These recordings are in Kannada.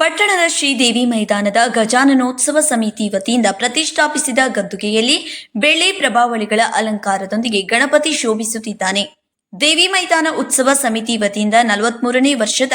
ಪಟ್ಟಣದ ಶ್ರೀದೇವಿ ಮೈದಾನದ ಗಜಾನನೋತ್ಸವ ಸಮಿತಿ ವತಿಯಿಂದ ಪ್ರತಿಷ್ಠಾಪಿಸಿದ ಗದ್ದುಗೆಯಲ್ಲಿ ಬೆಳ್ಳಿ ಪ್ರಭಾವಳಿಗಳ ಅಲಂಕಾರದೊಂದಿಗೆ ಗಣಪತಿ ಶೋಭಿಸುತ್ತಿದ್ದಾನೆ. ದೇವಿ ಮೈದಾನ ಉತ್ಸವ ಸಮಿತಿ ವತಿಯಿಂದ ನಲವತ್ಮೂರನೇ ವರ್ಷದ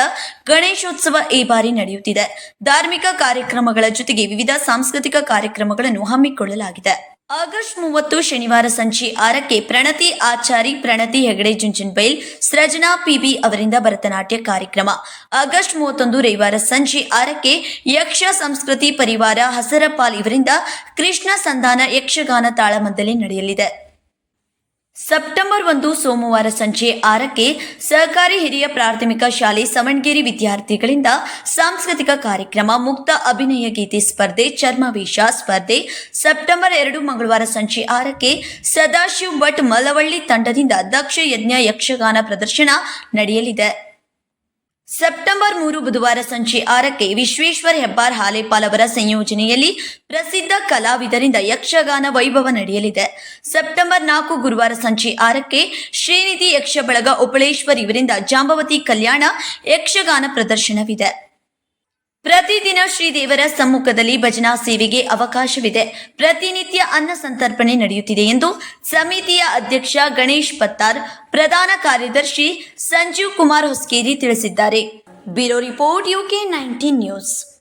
ಗಣೇಶೋತ್ಸವ ಈ ಬಾರಿ ನಡೆಯುತ್ತಿದೆ. ಧಾರ್ಮಿಕ ಕಾರ್ಯಕ್ರಮಗಳ ಜೊತೆಗೆ ವಿವಿಧ ಸಾಂಸ್ಕೃತಿಕ ಕಾರ್ಯಕ್ರಮಗಳನ್ನು ಹಮ್ಮಿಕೊಳ್ಳಲಾಗಿದೆ. ಆಗಸ್ಟ್ ಮೂವತ್ತು ಶನಿವಾರ ಸಂಜೆ ಆರಕ್ಕೆ ಪ್ರಣತಿ ಆಚಾರಿ ಪ್ರಣತಿ ಹೆಗಡೆ ಜುಂಜನ್ಬೈಲ್ ಸೃಜನಾ ಪಿಬಿ ಅವರಿಂದ ಭರತನಾಟ್ಯ ಕಾರ್ಯಕ್ರಮ. ಆಗಸ್ಟ್ ಮೂವತ್ತೊಂದು ರವಿವಾರ ಸಂಜೆ ಆರಕ್ಕೆ ಯಕ್ಷ ಸಂಸ್ಕೃತಿ ಪರಿವಾರ ಹಸರಪಾಲ್ ಇವರಿಂದ ಕೃಷ್ಣ ಸಂಧಾನ ಯಕ್ಷಗಾನ ತಾಳಮದ್ದಲೆ ನಡೆಯಲಿದೆ. ಸೆಪ್ಟೆಂಬರ್ ಒಂದು ಸೋಮವಾರ ಸಂಜೆ ಆರಕ್ಕೆ ಸಹಕಾರಿ ಹಿರಿಯ ಪ್ರಾಥಮಿಕ ಶಾಲೆ ಸಮಣ್ಗೇರಿ ವಿದ್ಯಾರ್ಥಿಗಳಿಂದ ಸಾಂಸ್ಕೃತಿಕ ಕಾರ್ಯಕ್ರಮ ಮುಕ್ತ ಅಭಿನಯ ಗೀತೆ ಸ್ಪರ್ಧೆ, ಚರ್ಮವೇಷ ಸ್ಪರ್ಧೆ. ಸೆಪ್ಟೆಂಬರ್ ಎರಡು ಮಂಗಳವಾರ ಸಂಜೆ ಆರಕ್ಕೆ ಸದಾಶಿವ್ ಭಟ್ ಮಲವಳ್ಳಿ ತಂಡದಿಂದ ದಕ್ಷ ಯಜ್ಞ ಯಕ್ಷಗಾನ ಪ್ರದರ್ಶನ ನಡೆಯಲಿದೆ. ಸೆಪ್ಟೆಂಬರ್ ಮೂರು ಬುಧವಾರ ಸಂಜೆ ಆರಕ್ಕೆ ವಿಶ್ವೇಶ್ವರ ಹೆಬ್ಬಾರ್ ಹಾಲೇಪಾಲ್ ಅವರ ಸಂಯೋಜನೆಯಲ್ಲಿ ಪ್ರಸಿದ್ಧ ಕಲಾವಿದರಿಂದ ಯಕ್ಷಗಾನ ವೈಭವ ನಡೆಯಲಿದೆ. ಸೆಪ್ಟೆಂಬರ್ ನಾಲ್ಕು ಗುರುವಾರ ಸಂಜೆ ಆರಕ್ಕೆ ಶ್ರೀನಿಧಿ ಯಕ್ಷ ಬಳಗ ಉಪಳೇಶ್ವರ್ ಇವರಿಂದ ಜಾಂಬವತಿ ಕಲ್ಯಾಣ ಯಕ್ಷಗಾನ ಪ್ರದರ್ಶನವಿದೆ. ಪ್ರತಿದಿನ ಶ್ರೀದೇವರ ಸಮ್ಮುಖದಲ್ಲಿ ಭಜನಾ ಸೇವೆಗೆ ಅವಕಾಶವಿದೆ. ಪ್ರತಿನಿತ್ಯ ಅನ್ನ ಸಂತರ್ಪಣೆ ನಡೆಯುತ್ತಿದೆ ಎಂದು ಸಮಿತಿಯ ಅಧ್ಯಕ್ಷ ಗಣೇಶ್ ಪತ್ತಾರ್, ಪ್ರಧಾನ ಕಾರ್ಯದರ್ಶಿ ಸಂಜೀವ್ ಕುಮಾರ್ ಹೊಸ್ಕೇರಿ ತಿಳಿಸಿದ್ದಾರೆ. Bureau report UK nineteen news.